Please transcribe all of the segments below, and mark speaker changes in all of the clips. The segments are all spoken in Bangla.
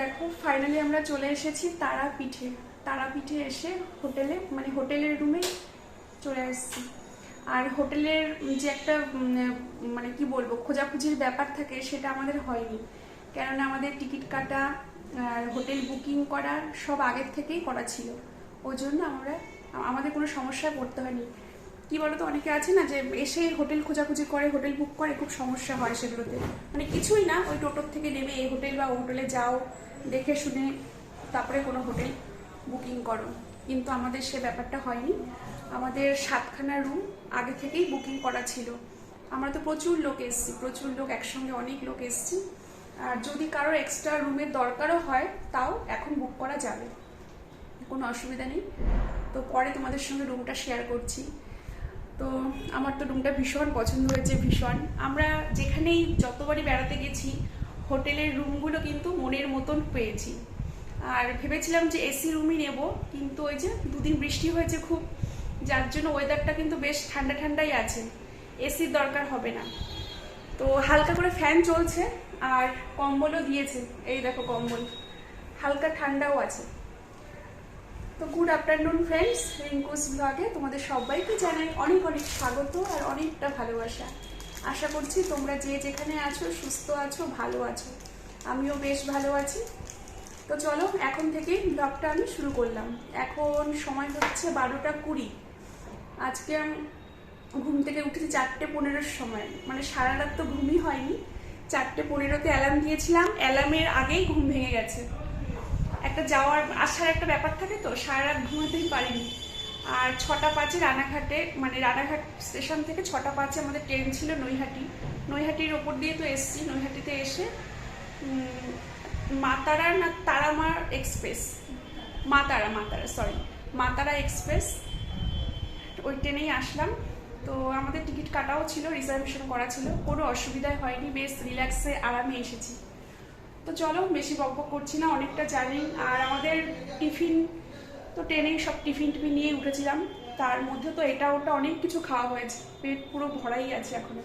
Speaker 1: দেখো ফাইনালি আমরা চলে এসেছি তারাপীঠে। তারাপীঠে এসে হোটেলে মানে হোটেলের রুমে চলে এসেছি আর হোটেলের যে একটা মানে কি বলব, খোঁজাখুঁজির ব্যাপার থাকে, সেটা আমাদের হয়নি। কেননা আমাদের টিকিট কাটা আর হোটেল বুকিং করা সব আগের থেকেই করা ছিল। ওই জন্য আমরা, আমাদের কোনো সমস্যায় পড়তে হয়নি। কি বলতো, অনেকে আছে না যে এসে হোটেল খোঁজাখুঁজি করে, হোটেল বুক করে, খুব সমস্যা হয় সেগুলোতে। মানে কিছুই না, ওই টোটোর থেকে নেমে এই হোটেল বা হোটেলে যাও, দেখে শুনে, তারপরে কোনো হোটেল বুকিং করো। কিন্তু আমাদের সে ব্যাপারটা হয়নি। আমাদের সাতখানা রুম আগে থেকেই বুকিং করা ছিল। আমরা তো প্রচুর লোক এসেছি, প্রচুর লোক, একসঙ্গে অনেক লোক এসেছি। আর যদি কারোর এক্সট্রা রুমের দরকারও হয়, তাও এখন বুক করা যাবে। কোনো অসুবিধা নেই। তো পরে তোমাদের সঙ্গে রুমটা শেয়ার করছি। তো আমার তো রুমটা ভীষণ পছন্দ হয়েছে, ভীষণ। আমরা যেখানেই যতবারই বেড়াতে গেছি, হোটেলের রুমগুলো কিন্তু মনের মতন পেয়েছি। আর ভেবেছিলাম যে এসি রুমই নেব, কিন্তু ওই যে দুদিন বৃষ্টি হয়েছে খুব, যার জন্য ওয়েদারটা কিন্তু বেশ ঠান্ডা ঠান্ডাই আছে। এসির দরকার হবে না। তো হালকা করে ফ্যান চলছে, আর কম্বলও দিয়েছে। এই দেখো কম্বল। হালকা ঠান্ডাও আছে। তো গুড আফটারনুন ফ্রেন্ডস রিঙ্কুস ব্লগে তোমাদের সবাইকে জানাই অনেক অনেক স্বাগত আর অনেকটা ভালোবাসা। আশা করছি তোমরা যে যেখানে আছো, সুস্থ আছো, ভালো আছো। আমিও বেশ ভালো আছি। তো চলো, এখন থেকে ব্লগটা আমি শুরু করলাম। এখন সময় হচ্ছে বারোটা কুড়ি। আজকে ঘুম থেকে উঠেছি চারটে পনেরোর সময়। মানে সারা রাত তো ঘুমই হয়নি। চারটে পনেরোতে অ্যালার্ম দিয়েছিলাম। অ্যালার্মের আগেই ঘুম ভেঙে গেছে। একটা যাওয়ার আসার একটা ব্যাপার থাকে তো, সারা রাত ঘুমাতেই পারিনি। আর ছটা পাঁচে রানাঘাটে মানে রানাঘাট স্টেশন থেকে ছটা পাঁচে আমাদের ট্রেন ছিল নৈহাটি। নৈহাটির ওপর দিয়ে তো এসছি, নৈহাটিতে এসে মাতারা না তারামার এক্সপ্রেস? মাতারা মাতারা সরি মাতারা এক্সপ্রেস। ওই ট্রেনেই আসলাম। তো আমাদের টিকিট কাটাও ছিল রিজার্ভেশন করা ছিল। কোনো অসুবিধা হয়নি, বেশ রিল্যাক্সে আরামে এসেছি। তো চলো, বেশি বক বক করছি না, অনেকটা জার্নি। আর আমাদের টিফিন, তো ট্রেনেই সব টিফিন টিফিন নিয়ে উঠেছিলাম। তার মধ্যে তো এটা ওটা অনেক কিছু খাওয়া হয়েছে, পেট পুরো ভরাই আছে এখনও।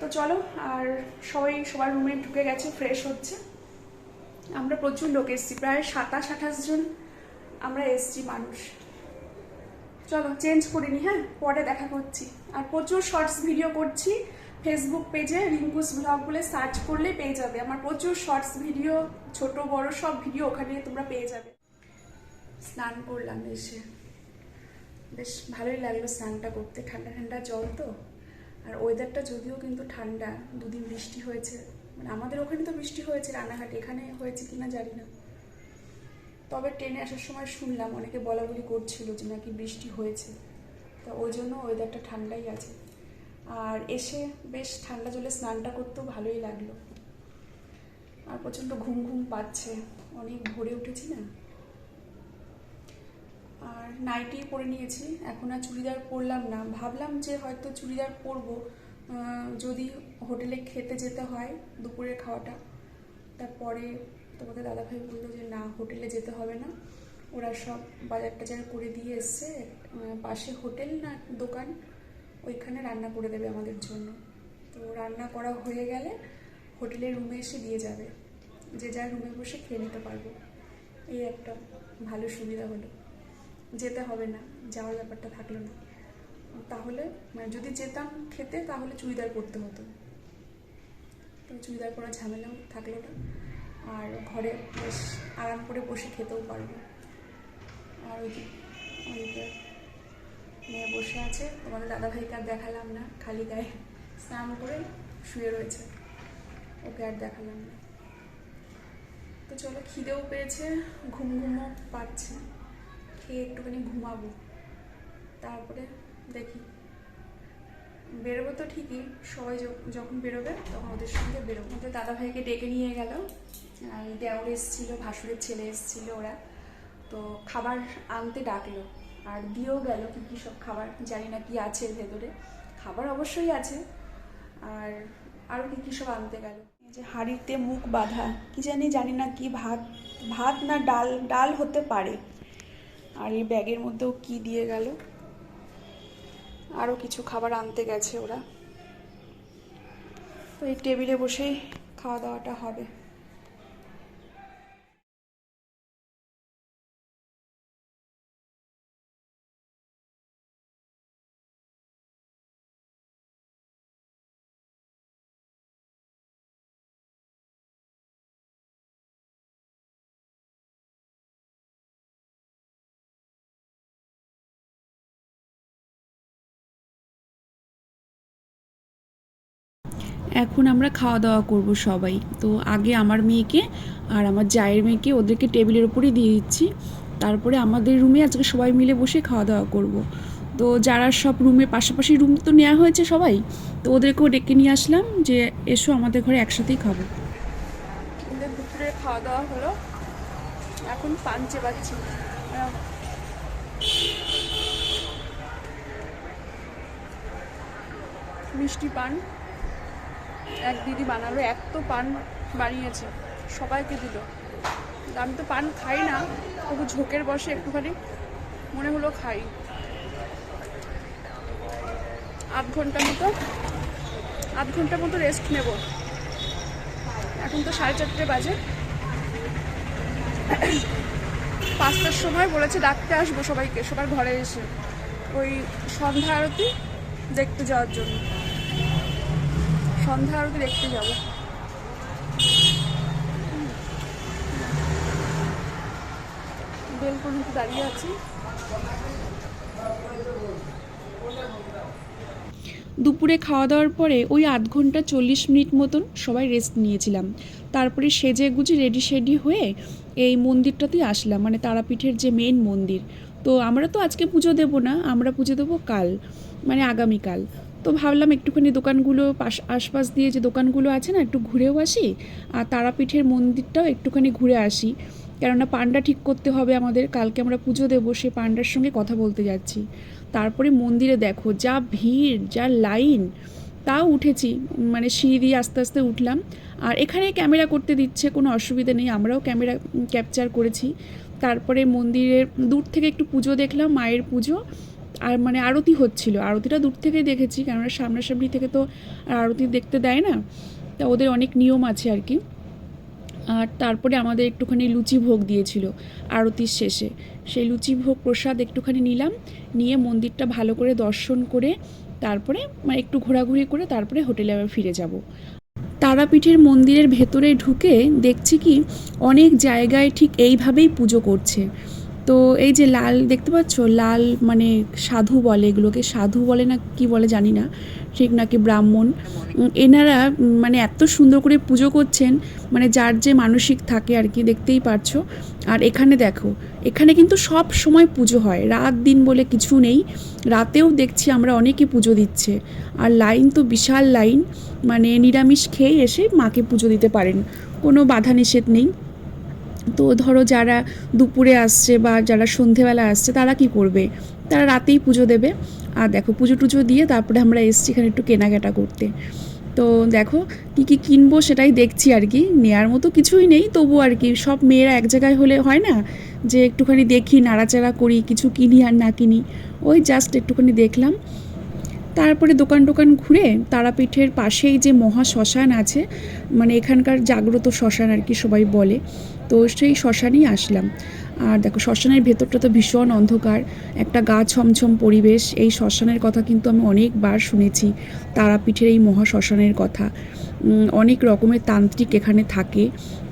Speaker 1: তো চলো, আর সবাই, সবার রুমে ঢুকে গেছে ফ্রেশ হচ্ছে। আমরা প্রচুর লোক এসেছি, প্রায় সাতাশ, আঠাশ জন আমরা এসছি মানুষ। চলো চেঞ্জ করিনি হ্যাঁ? পরে দেখা করছি। আর প্রচুর শর্টস ভিডিও করছি। ফেসবুক পেজে রিঙ্কুস ব্লগ বলে সার্চ করলে পেয়ে যাবে। আমার প্রচুর শর্টস ভিডিও ছোট, বড় সব ভিডিও ওখানে তোমরা পেয়ে যাবে। স্নান করলাম এসে। বেশ ভালোই লাগল স্নানটা করতে। ঠান্ডা ঠান্ডা জল তো। আর ওয়েদারটা যদিও কিন্তু ঠান্ডা, দুদিন বৃষ্টি হয়েছে। মানে আমাদের ওখানে তো বৃষ্টি হয়েছে, রানাঘাট। এখানে হয়েছে কিনা জানি না। তবে ট্রেনে আসার সময় শুনলাম, অনেকে বলা বলি করছিল যে নাকি বৃষ্টি হয়েছে। তা ওই জন্য ওয়েদারটা ঠান্ডাই আছে। আর এসে বেশ ঠান্ডা জলে স্নানটা করতেও ভালোই লাগল। আর প্রচণ্ড ঘুম ঘুম পাচ্ছে, অনেক ভোরে উঠেছি না? আর নাইটি পরে নিয়েছি, এখন আর চুড়িদার পরলাম না। ভাবলাম যে হয়তো চুড়িদার পরবো যদি হোটেলে খেতে যেতে হয় দুপুরের খাওয়াটা। তারপরে তোমাদের দাদাভাই বলল যে, না, হোটেলে যেতে হবে না। ওরা সব বাজার টাজার করে দিয়ে এসছে পাশে হোটেল না দোকান? ওইখানে রান্না করে দেবে আমাদের জন্য। তো রান্না করা হয়ে গেলে হোটেলের রুমে এসে দিয়ে যাবে। যে যার রুমে বসে খেয়ে নিতে পারব। এই একটা ভালো সুবিধা হলো। যেতে হবে না, যাওয়ার ব্যাপারটা থাকল না। তাহলে মানে যদি যেতাম খেতে, তাহলে চুড়িদার পরতে হতো। তো চুড়িদার পরা ঝামেলাও থাকল না। আর ঘরে বেশ আরাম করে বসে খেতেও পারব। আর ওই ওইদিকে মেয়ে বসে আছে। তোমাদের দাদাভাইকে আর দেখালাম না, খালি গায়ে স্নান করে শুয়ে রয়েছে। ওকে আর দেখালাম না। তো চলো, খিদেও পেয়েছে, ঘুম ঘুমও পাচ্ছে। খেয়ে একটুখানি ঘুমাবো। তারপরে দেখি। বেরোবো তো ঠিকই, সবাই যখন বেরোবে তখন ওদের সঙ্গে বেরোবো। ওদের দাদাভাইকে ডেকে নিয়ে গেল। দেওর এসেছিল, ভাসুরের ছেলে এসেছিল ওরা। তো খাবার আনতে ডাকলো। আর দিয়েও গেল কি কী সব খাবার, জানি না কি আছে ভেতরে। খাবার অবশ্যই আছে। আর আরও কি কী সব আনতে গেল। যে হাঁড়িতে মুখ বাঁধা, কি জানি জানি না কি ভাত ভাত না ডাল ডাল হতে পারে। আর এই ব্যাগের মধ্যেও কি দিয়ে গেল। আরও কিছু খাবার আনতে গেছে ওরা। তো এই টেবিলে বসেই খাওয়া দাওয়াটা হবে।
Speaker 2: এখন আমরা খাওয়া দাওয়া করব সবাই। তো আগে আমার মেয়েকে আর আমার জায়ের মেয়েকে ওদেরকে টেবিলের উপরেই দিয়ে দিচ্ছি। তারপরে আমাদের রুমে আজকে সবাই মিলে বসে খাওয়া দাওয়া করব। তো যারা সব রুমে পাশাপাশি রুম তো নেওয়া হয়েছে সবাই, তো ওদেরকেও ডেকে নিয়ে আসলাম যে এসো আমাদের ঘরে একসাথেই খাব।
Speaker 1: দুপুরে খাওয়া দাওয়া হলো। এখন পাঞ্চে পাচ্ছি মিষ্টি পান। এক দিদি বানালো, এক তো পান বানিয়েছে, সবাইকে দিল। আমি তো পান খাই না, তবু ঝোঁকের বসে একটুখানি মনে হলো খাই। আধ ঘণ্টা মতো, আধ ঘণ্টা মতো রেস্ট নেব। এখন তো সাড়ে চারটে বাজে। পাঁচটার সময় বলেছে ডাকতে আসব সবাইকে, সবার ঘরে এসে। ওই সন্ধ্যা আরতি দেখতে যাওয়ার জন্য। সন্ধ্যা আরতি দেখতে যাব। বেলকনিতে দাঁড়িয়ে আছি।
Speaker 2: দুপুরে খাওয়া দাওয়ার পরে ওই আধ ঘণ্টা চল্লিশ মিনিট মতন সবাই রেস্ট নিয়েছিলাম। তারপরে সেজে গুজে রেডি শেডি হয়ে এই মন্দিরটাতেই আসলাম মানে তারাপীঠের যে মেন মন্দির। তো আমরা তো আজকে পুজো দেবো না, আমরা পুজো দেবো কাল মানে আগামীকাল। তো ভাবলাম একটুখানি দোকানগুলো পাশ, আশপাশ দিয়ে যে দোকানগুলো আছে না, একটু ঘুরেও আসি, আর তারাপীঠের মন্দিরটাও একটুখানি ঘুরে আসি। কেননা পান্ডা ঠিক করতে হবে আমাদের, কালকে আমরা পুজো দেবো সেই পান্ডার সঙ্গে কথা বলতে যাচ্ছি। তারপরে মন্দিরে দেখো, যা ভিড়, যা লাইন, তাও উঠেছি মানে সিঁড়ি দিয়ে আস্তে আস্তে উঠলাম। আর এখানে ক্যামেরা করতে দিচ্ছে, কোনো অসুবিধা নেই, আমরাও ক্যামেরা ক্যাপচার করেছি। তারপরে মন্দিরের দূর থেকে একটু পুজো দেখলাম, মায়ের পুজো। আর মানে আরতি হচ্ছিল। আরতিটা দূর থেকেই দেখেছি, কেননা সামনাসামনি থেকে তো আর আরতি দেখতে দেয় না। তা ওদের অনেক নিয়ম আছে আর কি। আর তারপরে আমাদের একটুখানি লুচি ভোগ দিয়েছিল আরতির শেষে। সেই লুচি ভোগ প্রসাদ একটুখানি নিলাম, নিয়ে মন্দিরটা ভালো করে দর্শন করে তারপরে মানে একটু ঘোরাঘুরি করে তারপরে হোটেলে আবার ফিরে যাব। তারাপীঠের মন্দিরের ভেতরে ঢুকে দেখছি কি, অনেক জায়গায় ঠিক এইভাবেই পুজো করছে। তো এই যে লাল, দেখতে পাচ্ছ? লাল মানে সাধু বলে এগুলোকে। সাধু বলে না কি বলে জানি না। ঠিক নাকি ব্রাহ্মণ? এনারা মানে এত সুন্দর করে পুজো করছেন মানে যার যে মানসিক থাকে আর কি, দেখতেই পারছ। আর এখানে দেখো, এখানে কিন্তু সব সময় পুজো হয়। রাত দিন বলে কিছু নেই। রাতেও দেখছি আমরা অনেকে পুজো দিচ্ছে। আর লাইন তো বিশাল লাইন। মানে নিরামিষ খেয়ে এসে মাকে পুজো দিতে পারেন। কোনো বাধা নিষেধ নেই। তো ধরো যারা দুপুরে আসছে বা যারা সন্ধেবেলা আসছে, তারা কি করবে? তারা রাতেই পুজো দেবে। আর দেখো, পুজো টুজো দিয়ে তারপরে আমরা এসছি এখানে একটু কেনাকাটা করতে। তো দেখো, কী কী কিনবো সেটাই দেখছি আর কি। নেয়ার মতো কিছুই নেই তবু আর কি। সব মেয়েরা এক জায়গায় হলে হয় না? যে একটুখানি দেখি, নাড়াচাড়া করি, কিছু কিনি আর না কিনি। ওই জাস্ট একটুখানি দেখলাম। তারপরে দোকান টোকান ঘুরে তারাপীঠের পাশেই যে মহা শ্মশান আছে মানে এখানকার জাগ্রত শ্মশান আর কি সবাই বলে, তো সেই শ্মশানেই আসলাম। আর দেখো, শ্মশানের ভেতরটা তো ভীষণ অন্ধকার, একটা গা ছমছম পরিবেশ, এই শ্মশানের কথা কিন্তু আমি অনেকবার শুনেছি, তারাপীঠের এই মহা শ্মশানের কথা। অনেক রকমের তান্ত্রিক এখানে থাকে,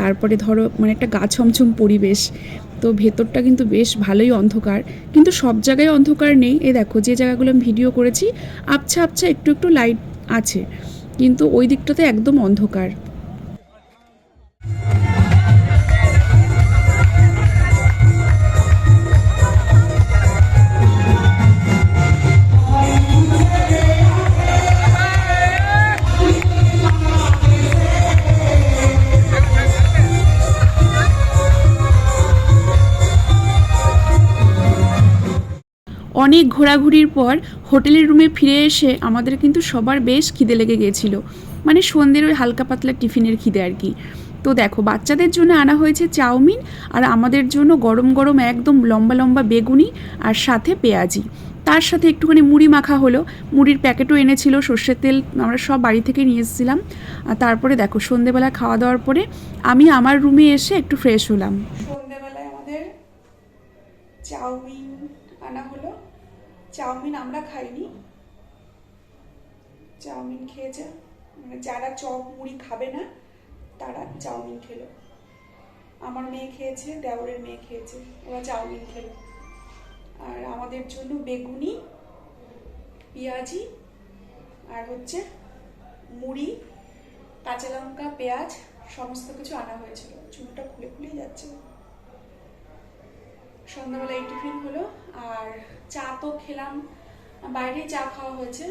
Speaker 2: তারপরে ধরো মানে একটা গা ছমছম পরিবেশ তো ভেতরটা কিন্তু বেশ ভালোই অন্ধকার। কিন্তু সব জায়গায় অন্ধকার নেই। এ দেখো, যে জায়গাগুলো আমি ভিডিও করেছি, আবছা আবছা একটু একটু লাইট আছে। কিন্তু ওই দিকটাতে একদম অন্ধকার। অনেক ঘোরাঘুরির পর হোটেলের রুমে ফিরে এসে আমাদের কিন্তু সবার বেশ খিদে লেগে গেছিল। মানে সন্ধ্যের ওই হালকা পাতলা টিফিনের খিদে আর কি। তো দেখো, বাচ্চাদের জন্য আনা হয়েছে চাউমিন আর আমাদের জন্য গরম গরম একদম লম্বা লম্বা বেগুনি আর সাথে পেঁয়াজি। তার সাথে একটুখানি মুড়ি মাখা হলো। মুড়ির প্যাকেটও এনেছিল, সর্ষের তেল আমরা সব বাড়ি থেকে নিয়ে এসেছিলাম। আর তারপরে দেখো সন্ধেবেলা খাওয়া দাওয়ার পরে আমি আমার রুমে এসে একটু ফ্রেশ হলাম।
Speaker 1: চাউমিন, আনা হলো। চাউমিন আমরা খাইনি। চাউমিন খেয়েছে। মানে যারা চপ, মুড়ি খাবে না, তারা চাউমিন খেলো। আমার মেয়ে খেয়েছে, দেওরের মেয়ে খেয়েছে, ওরা চাউমিন খেলো। আর আমাদের জন্য বেগুনি, পেঁয়াজি, আর হচ্ছে মুড়ি, কাঁচা লঙ্কা, পেঁয়াজ, সমস্ত কিছু আনা হয়েছিল। চুলটা খুলে খুলেই যাচ্ছে। সন্ধ্যাবেলা এই টিফিন হলো, আর চা তো খেলাম, বাইরেই চা খাওয়া হয়েছে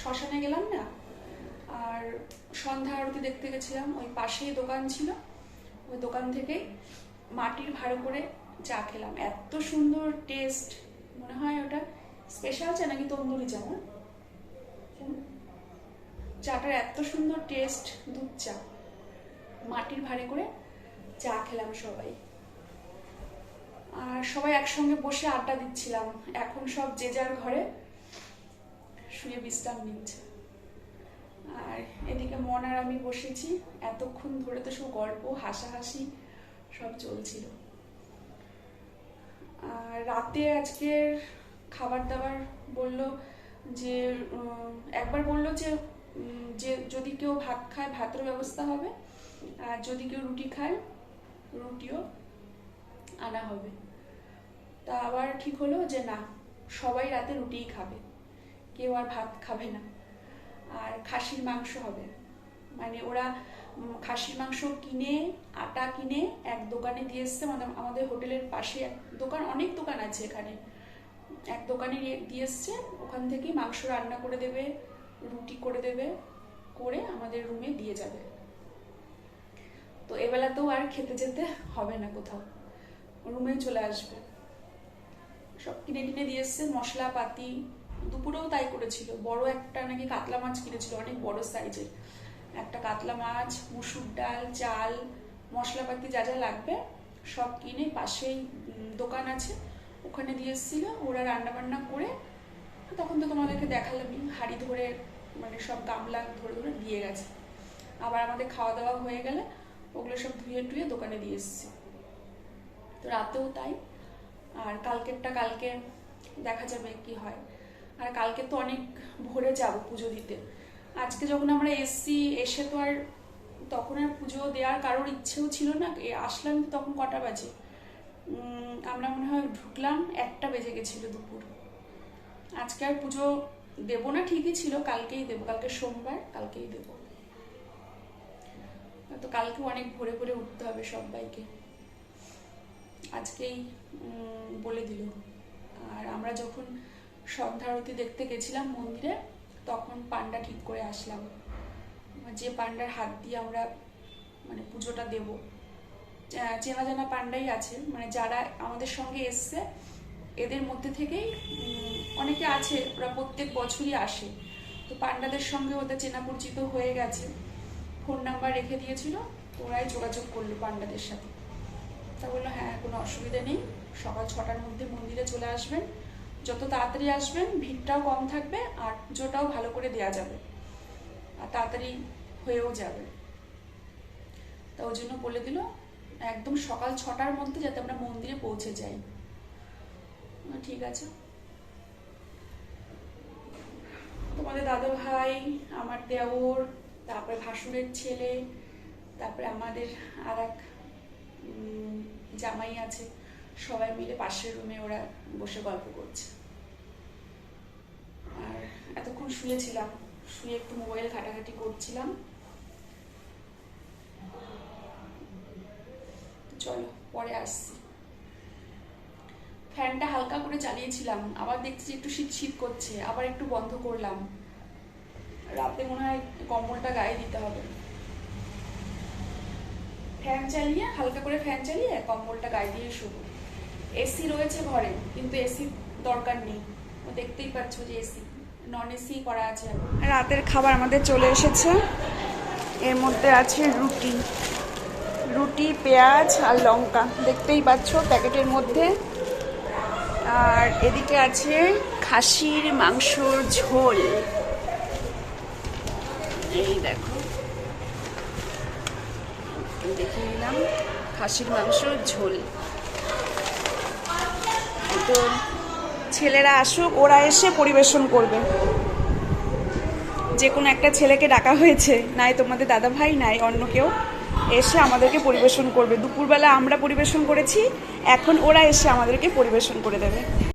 Speaker 1: শ্মশানে গেলাম না, আর সন্ধ্যা আরতি দেখতে গেছিলাম, ওই পাশেই দোকান ছিল, ওই দোকান থেকে মাটির ভাড়ো করে চা খেলাম। এত সুন্দর টেস্ট মনে হয় ওটা স্পেশাল চা নাকি তন্দুরি চা না চাটার এত সুন্দর টেস্ট দুধ চা, মাটির ভাড়ে করে চা খেলাম সবাই। আর সবাই একসঙ্গে বসে আড্ডা দিচ্ছিলাম। এখন সব যে যার ঘরে শুয়ে বিশ্রাম নিচ্ছে। আর এদিকে মন আর আমি বসেছি। এতক্ষণ ধরে তো সব গল্প, হাসাহাসি সব চলছিল। আর রাতে আজকের খাবার দাবার বলল যে একবার বলল যে যে যদি কেউ ভাত খায়, ভাতের ব্যবস্থা হবে। আর যদি কেউ রুটি খায়, রুটিও আনা হবে। তা আবার ঠিক হলো যে না, সবাই রাতে রুটিই খাবে। কেউ আর ভাত খাবে না। আর খাসির মাংস হবে। মানে ওরা খাসির মাংস কিনে, আটা কিনে এক দোকানে দিয়ে এসছে। মানে আমাদের হোটেলের পাশে এক দোকান, অনেক দোকান আছে এখানে। এক দোকানে দিয়ে এসছে। ওখান থেকেই মাংস রান্না করে দেবে, রুটি করে দেবে, করে আমাদের রুমে দিয়ে যাবে। তো এবেলাতেও আর খেতে যেতে হবে না কোথাও। রুমে চলে আসবে। সব কিনে কিনে দিয়ে এসছে মশলাপাতি দুপুরেও তাই করেছিল। বড় একটা নাকি কাতলা মাছ কিনেছিল, অনেক বড় সাইজের। একটা কাতলা মাছ, মুসুর ডাল, চাল, মশলাপাতি যা যা লাগবে সব কিনে পাশেই দোকান আছে। ওখানে দিয়ে এসেছিল, ওরা রান্না বান্না করে, তখন তো তোমাদেরকে দেখালামই, হাড়ি ধরে মানে সব গামলা ধরে ধরে দিয়ে গেছে। আবার আমাদের খাওয়া দাওয়া হয়ে গেলে, ওগুলো সব ধুয়ে টুয়ে দোকানে দিয়ে এসেছি। তো রাতেও তাই। আর কালকেরটা কালকে দেখা যাবে কি হয়। আর কালকে তো অনেক ভোরে যাব পুজো দিতে। আজকে যখন আমরা এসছি, এসে তো আর তখন আর পুজো দেওয়ার কারোর ইচ্ছেও ছিল না। আসলাম তো তখন কটা বাজে? আমরা মনে হয় ঢুকলাম, একটা বেজে গেছিল দুপুর। আজকে আর পুজো দেবো না, ঠিকই ছিল, কালকেই দেবো। কালকে সোমবার, কালকেই দেবো। তো কালকে অনেক ভোরে ভোরে উঠতে হবে সবাইকে। আজকেই বলে দিল। আর আমরা যখন সন্ধ্যা আরতি দেখতে গেছিলাম মন্দিরে, তখন পান্ডা ঠিক করে আসলাম। যে পান্ডার হাত দিয়ে আমরা মানে পুজোটা দেব। চেনা জানা পান্ডাই আছে। মানে যারা আমাদের সঙ্গে এসছে, এদের মধ্যে থেকেই অনেকে আছে, ওরা প্রত্যেক বছরই আসে। তো পান্ডাদের সঙ্গে ওদের চেনা পরিচিত হয়ে গেছে। ফোন নাম্বার রেখে দিয়েছিল, তো ওরাই যোগাযোগ করল পান্ডাদের সাথে। তা বলল হ্যাঁ কোনো অসুবিধা নেই। সকাল ছটার মধ্যে মন্দিরে চলে আসবেন। যত তাড়াতাড়ি আসবেন, ভিড়টাও কম থাকবে আর পুজোটাও ভালো করে দেওয়া যাবে। আর তাড়াতাড়ি হয়েও যাবে। তা ওই জন্য বলে দিল, একদম সকাল ছটার মধ্যে যাতে আমরা মন্দিরে পৌঁছে যাই। ঠিক আছে। তোমাদের দাদা ভাই আমার দেওর, তারপরে ভাসুরের ছেলে, তারপরে আমাদের আর এক জামাই আছে, সবাই মিলে পাশের রুমে ওরা বসে গল্প করছে। আর এতক্ষণ শুয়েছিলাম, শুয়ে একটু মোবাইল ঘাটাঘাটি করছিলাম। চলো, পরে আসছি। ফ্যানটা হালকা করে চালিয়েছিলাম, আবার দেখছি যে একটু শীত শীত করছে, আবার একটু বন্ধ করলাম। রাতে মনে হয় কম্বলটা গায়ে দিতে হবে। ফ্যান চালিয়ে, হালকা করে ফ্যান চালিয়ে কম্বলটা গায়ে দিয়ে শুভ এসি রয়েছে ঘরে, কিন্তু এসি দরকার নেই। দেখতেই পাচ্ছ যে এসি নন এসি করা আছে রাতের খাবার আমাদের চলে এসেছে। এর মধ্যে আছে রুটি। রুটি, পেঁয়াজ আর লঙ্কা। দেখতেই পাচ্ছ প্যাকেটের মধ্যে। আর এদিকে আছে খাসির মাংসর ঝোল। এই দেখো। দেখে নিলাম, খাসির মাংসর ঝোল। তো ছেলেরা আসুক, ওরা এসে পরিবেশন করবে। যে কোনো একটা ছেলেকে ডাকা হয়েছে, নাই তোমাদের দাদা ভাই নাই অন্য কেউ, এসে আমাদেরকে পরিবেশন করবে। দুপুরবেলা আমরা পরিবেশন করেছি, এখন ওরা এসে আমাদেরকে পরিবেশন করে দেবে।